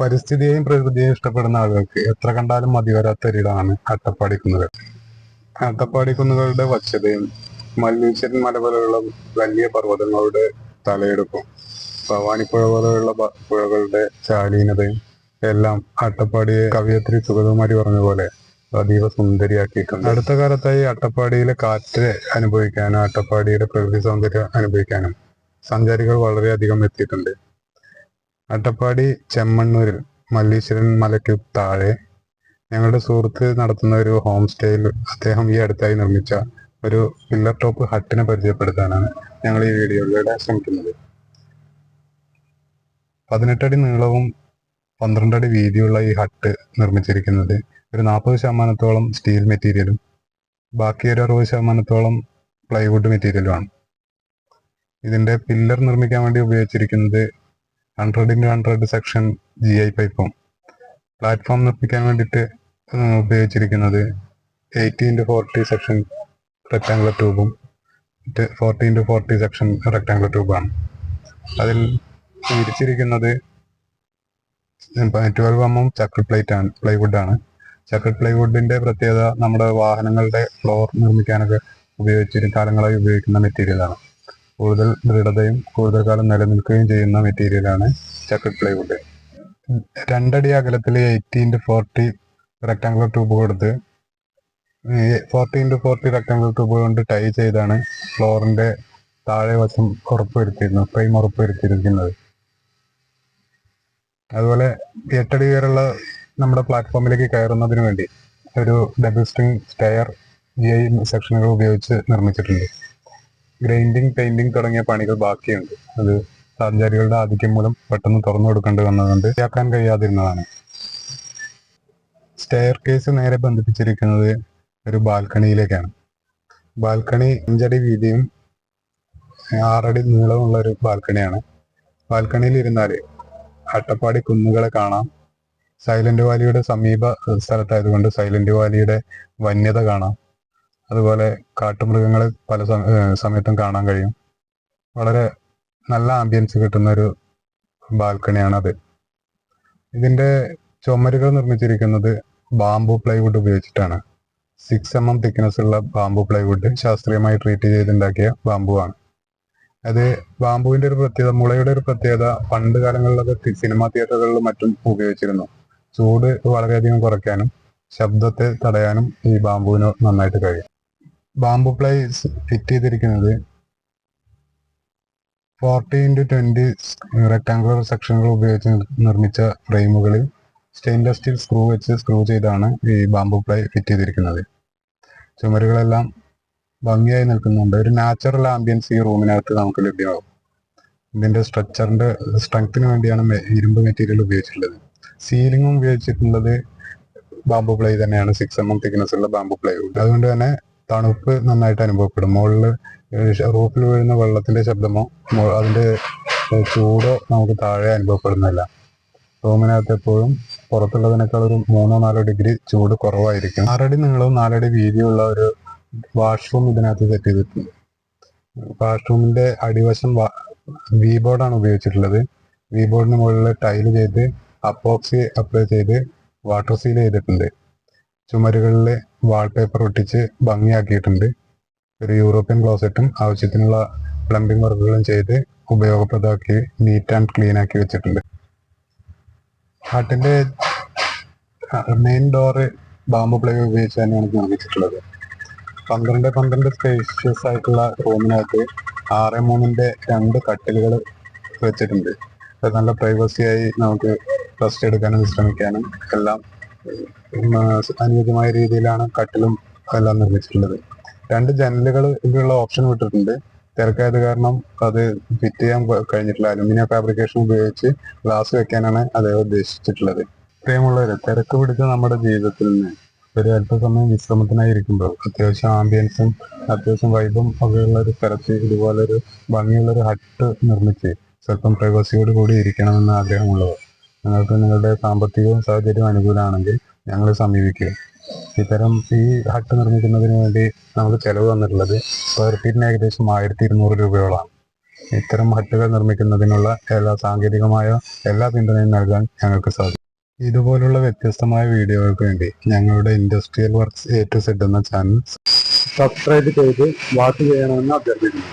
പരിസ്ഥിതിയെയും പ്രകൃതിയെയും ഇഷ്ടപ്പെടുന്ന ആളുകൾക്ക് എത്ര കണ്ടാലും മതി വരാത്ത ഒരിടമാണ് അട്ടപ്പാടി കുന്നുകൾ അട്ടപ്പാടി കുന്നുകളുടെ വച്ചതയും മല്ലീശ്വരൻ മല പോലെയുള്ള വലിയ പർവതങ്ങളുടെ തലയെടുപ്പും ഭവാനിപ്പുഴ പോലെയുള്ള പുഴകളുടെ ശാലീനതയും എല്ലാം അട്ടപ്പാടിയെ കവിയത്രി സുഗതകുമാരി പറഞ്ഞ പോലെ അതീവ സുന്ദരിയാക്കിയിട്ടുണ്ട്. അടുത്ത കാലത്തായി അട്ടപ്പാടിയിലെ കാറ്റ് അനുഭവിക്കാനും അട്ടപ്പാടിയുടെ പ്രകൃതി സൗന്ദര്യം അനുഭവിക്കാനും സഞ്ചാരികൾ വളരെയധികം എത്തിയിട്ടുണ്ട്. അട്ടപ്പാടി ചെമ്മണ്ണൂരിൽ മല്ലീശ്വരൻ മലയ്ക്ക് താഴെ ഞങ്ങളുടെ സുഹൃത്ത് നടത്തുന്ന ഒരു ഹോം സ്റ്റേയിൽ അദ്ദേഹം ഈ അടുത്തായി നിർമ്മിച്ച ഒരു പില്ലർ ടോപ്പ് ഹട്ടിനെ പരിചയപ്പെടുത്താനാണ് ഞങ്ങൾ ഈ വീഡിയോയിലൂടെ ശ്രമിക്കുന്നത്. പതിനെട്ടടി നീളവും പന്ത്രണ്ടടി വീതിയുള്ള ഈ ഹട്ട് നിർമ്മിച്ചിരിക്കുന്നത് ഒരു നാൽപ്പത് ശതമാനത്തോളം സ്റ്റീൽ മെറ്റീരിയലും ബാക്കി ഒരു അറുപത് ശതമാനത്തോളം പ്ലൈവുഡ് മെറ്റീരിയലുമാണ് ഇതിന്റെ പില്ലർ നിർമ്മിക്കാൻ വേണ്ടി ഉപയോഗിച്ചിരിക്കുന്നത് hundred into hundred section G I പൈപ്പും പ്ലാറ്റ്ഫോം നിർമ്മിക്കാൻ വേണ്ടിയിട്ട് ഉപയോഗിച്ചിരിക്കുന്നത് eighty into forty section rectangular ട്യൂബും forty into forty section rectangular ട്യൂബാണ് അതിൽ വിരിച്ചിരിക്കുന്നത് twelve M M Chakra plate ആണ് പ്ലൈവുഡ് ആണ്. ചക്ര പ്ലൈവുഡിന്റെ പ്രത്യേകത നമ്മുടെ വാഹനങ്ങളുടെ ഫ്ലോർ നിർമ്മിക്കാനൊക്കെ ഉപയോഗിച്ചിരുന്ന കാലങ്ങളായി ഉപയോഗിക്കുന്ന മെറ്റീരിയലാണ് കൂടുതൽ ദൃഢതയും കൂടുതൽ കാലം നിലനിൽക്കുകയും ചെയ്യുന്ന മെറ്റീരിയലാണ് ചക്ര പ്ലൈവുഡ് രണ്ടടി അകലത്തിൽ eighty into forty rectangular tube കൊടുത്ത് forty into forty rectangular tube കൊണ്ട് ടൈ ചെയ്താണ് ഫ്ലോറിന്റെ താഴെ വശം ഉറപ്പുവരുത്തിയിരുന്നത് ഫ്രെയിം ഉറപ്പുവരുത്തിയിരിക്കുന്നത്. അതുപോലെ എട്ടടി ഉയരമുള്ള നമ്മുടെ പ്ലാറ്റ്ഫോമിലേക്ക് കയറുന്നതിന് വേണ്ടി ഒരു double string stair G I സെക്ഷനുകൾ ഉപയോഗിച്ച് നിർമ്മിച്ചിട്ടുണ്ട്. ഗ്രൈൻഡിങ് പെയിന്റിങ് തുടങ്ങിയ പണികൾ ബാക്കിയുണ്ട്. അത് സഞ്ചാരികളുടെ ആധിക്യം മൂലം പെട്ടെന്ന് തുറന്നു കൊടുക്കേണ്ടി വന്നതുകൊണ്ട് ചെയ്യാക്കാൻ കഴിയാതിരുന്നതാണ്. സ്റ്റെയർ കേസ് നേരെ ബന്ധിപ്പിച്ചിരിക്കുന്നത് ഒരു ബാൽക്കണിയിലേക്കാണ്. ബാൽക്കണി അഞ്ചടി വീതിയും ആറടി നീളമുള്ള ഒരു ബാൽക്കണിയാണ്. ബാൽക്കണിയിൽ ഇരുന്നാൽ അട്ടപ്പാടി കുന്നുകളെ കാണാം. സൈലന്റ് വാലിയുടെ സമീപ സ്ഥലത്തായതുകൊണ്ട് സൈലന്റ് വാലിയുടെ വന്യത കാണാം. അതുപോലെ കാട്ടുമൃഗങ്ങൾ പല സമയത്തും കാണാൻ കഴിയും. വളരെ നല്ല ആംബിയൻസ് കിട്ടുന്ന ഒരു ബാൽക്കണിയാണ് അത് ഇതിന്റെ ചുമരുകൾ നിർമ്മിച്ചിരിക്കുന്നത് ബാംബു പ്ലൈവുഡ് ഉപയോഗിച്ചിട്ടാണ്. സിക്സ് എം എം തിക്നെസ് ഉള്ള ബാംബു പ്ലൈവുഡ് ശാസ്ത്രീയമായി ട്രീറ്റ് ചെയ്തുണ്ടാക്കിയ ബാംബു ആണ് അത് ബാംബുവിന്റെ ഒരു പ്രത്യേകത മുളയുടെ ഒരു പ്രത്യേകത പണ്ട് കാലങ്ങളിലൊക്കെ സിനിമാ തിയേറ്ററുകളിലും മറ്റും ഉപയോഗിച്ചിരുന്നു. ചൂട് വളരെയധികം കുറയ്ക്കാനും ശബ്ദത്തെ തടയാനും ഈ ബാംബുവിന് നന്നായിട്ട് കഴിയും. ബാംബു പ്ലൈ ഫിറ്റ് ചെയ്തിരിക്കുന്നത്. ഫോർട്ടി ഇന്റു ട്വന്റി റെക്ടാങ്കുലർ സെക്ഷനുകൾ ഉപയോഗിച്ച് നിർമ്മിച്ച ഫ്രെയിമുകളിൽ സ്റ്റെയിൻലെസ് സ്റ്റീൽ സ്ക്രൂ വെച്ച് സ്ക്രൂ ചെയ്താണ് ഈ ബാംബു പ്ലൈ ഫിറ്റ് ചെയ്തിരിക്കുന്നത്. ചുമരുകളെല്ലാം ഭംഗിയായി നിൽക്കുന്നുണ്ട്. ഒരു നാച്ചുറൽ ആംബിയൻസ് ഈ റൂമിനകത്ത് നമുക്ക് ലഭ്യമാകും. ഇതിന്റെ സ്ട്രക്ചറിന്റെ സ്ട്രെങ്ത്തിന് വേണ്ടിയാണ് ഇരുമ്പ് മെറ്റീരിയൽ ഉപയോഗിച്ചിട്ടുള്ളത്. സീലിംഗും ഉപയോഗിച്ചിട്ടുള്ളത് ബാംബു പ്ലൈ തന്നെയാണ്. സിക്സ് എം എം തിക്നെസ് ഉള്ള ബാംബു പ്ലൈ. അതുകൊണ്ട് തന്നെ തണുപ്പ് നന്നായിട്ട് അനുഭവപ്പെടും. മുകളിൽ റൂഫിൽ വീഴുന്ന വെള്ളത്തിന്റെ ശബ്ദമോ അതിന്റെ ചൂടോ നമുക്ക് താഴെ അനുഭവപ്പെടുന്നില്ല. റൂമിനകത്ത് എപ്പോഴും പുറത്തുള്ളതിനേക്കാൾ ഒരു മൂന്നോ നാലോ ഡിഗ്രി ചൂട് കുറവായിരിക്കും. ആറടി നീളവും നാലടി വീതിയുള്ള ഒരു വാഷ്റൂം ഇതിനകത്ത് സെറ്റ് ചെയ്തിട്ടുണ്ട്. വാഷ്റൂമിന്റെ അടിവശം വി ബോർഡാണ് ഉപയോഗിച്ചിട്ടുള്ളത്. വി ബോർഡിന് മുകളിൽ ടൈൽ ചെയ്ത് അപ്പോക്സി അപ്ലൈ ചെയ്ത് വാട്ടർ സീൽ ചെയ്തിട്ടുണ്ട്. ചുമരുകളിൽ വാൾപേപ്പർ ഒട്ടിച്ച് ഭംഗിയാക്കിയിട്ടുണ്ട്. ഒരു യൂറോപ്യൻ ക്ലോസറ്റും ആവശ്യത്തിനുള്ള പ്ലംബിംഗ് വർക്കുകളും ചെയ്ത് ഉപയോഗപ്രദമാക്കി നീറ്റ് ആൻഡ് ക്ലീൻ ആക്കി വെച്ചിട്ടുണ്ട്. ഹാട്ടിന്റെ മെയിൻ ഡോറ് ബാമ്പു പ്ലേ ഉപയോഗിച്ച് തന്നെയാണ് നിർമ്മിച്ചിട്ടുള്ളത്. പന്ത്രണ്ട് പന്ത്രണ്ട് സ്പേഷ്യസ് ആയിട്ടുള്ള റൂമിനകത്ത് ആറ് മൂന്നിന്റെ രണ്ട് കട്ടിലുകൾ വെച്ചിട്ടുണ്ട്. അത് നല്ല പ്രൈവസിയായി നമുക്ക് റെസ്റ്റ് എടുക്കാനും വിശ്രമിക്കാനും എല്ലാം അനുയോജ്യമായ രീതിയിലാണ് കട്ടിലും എല്ലാം നിർമ്മിച്ചിട്ടുള്ളത്. രണ്ട് ജനലുകൾ ഇതിനുള്ള ഓപ്ഷൻ വിട്ടിട്ടുണ്ട്. തിരക്കായത് കാരണം അത് ഫിറ്റ് ചെയ്യാൻ കഴിഞ്ഞിട്ടില്ല. അലുമിനിയം ഫാബ്രിക്കേഷൻ ഉപയോഗിച്ച് ഗ്ലാസ് വെക്കാനാണ് അദ്ദേഹം ഉദ്ദേശിച്ചിട്ടുള്ളത്. പ്രിയമുള്ളവരെ തിരക്ക് പിടിച്ച നമ്മുടെ ജീവിതത്തിൽ നിന്ന് ഒരു അല്പസമയം വിശ്രമത്തിനായി ഇരിക്കുമ്പോൾ അത്യാവശ്യം ആംബിയൻസും അത്യാവശ്യം വൈബും ഒക്കെയുള്ള ഒരു സ്ഥലത്ത് ഇതുപോലെ ഒരു ഭംഗിയുള്ള ഒരു ഹട്ട് നിർമ്മിച്ച് സ്വല്പം പ്രൈവസിയോട് കൂടി ഇരിക്കണമെന്ന് ആഗ്രഹമുള്ളവർ. നിങ്ങൾക്ക് നിങ്ങളുടെ സാമ്പത്തിക സാഹചര്യം അനുകൂലമാണെങ്കിൽ ഞങ്ങളെ സമീപിക്കുക. ഇത്തരം ഈ ഹട്ട് നിർമ്മിക്കുന്നതിന് വേണ്ടി നമുക്ക് ചെലവ് വന്നിട്ടുള്ളത് സ്ക്വയർ ഫീറ്റിന് ഏകദേശം ആയിരത്തി ഇരുന്നൂറ് രൂപയോളാണ് ഇത്തരം ഹട്ടുകൾ നിർമ്മിക്കുന്നതിനുള്ള എല്ലാ സാങ്കേതികമായ എല്ലാ പിന്തുണയും നൽകാൻ ഞങ്ങൾക്ക് സാധിക്കും. ഇതുപോലുള്ള വ്യത്യസ്തമായ വീഡിയോകൾക്ക് വേണ്ടി ഞങ്ങളുടെ industrial works A to Z എന്ന ചാനൽ സബ്സ്ക്രൈബ് ചെയ്ത് വാച്ച് ചെയ്യണമെന്ന് അഭ്യർത്ഥിക്കുന്നു.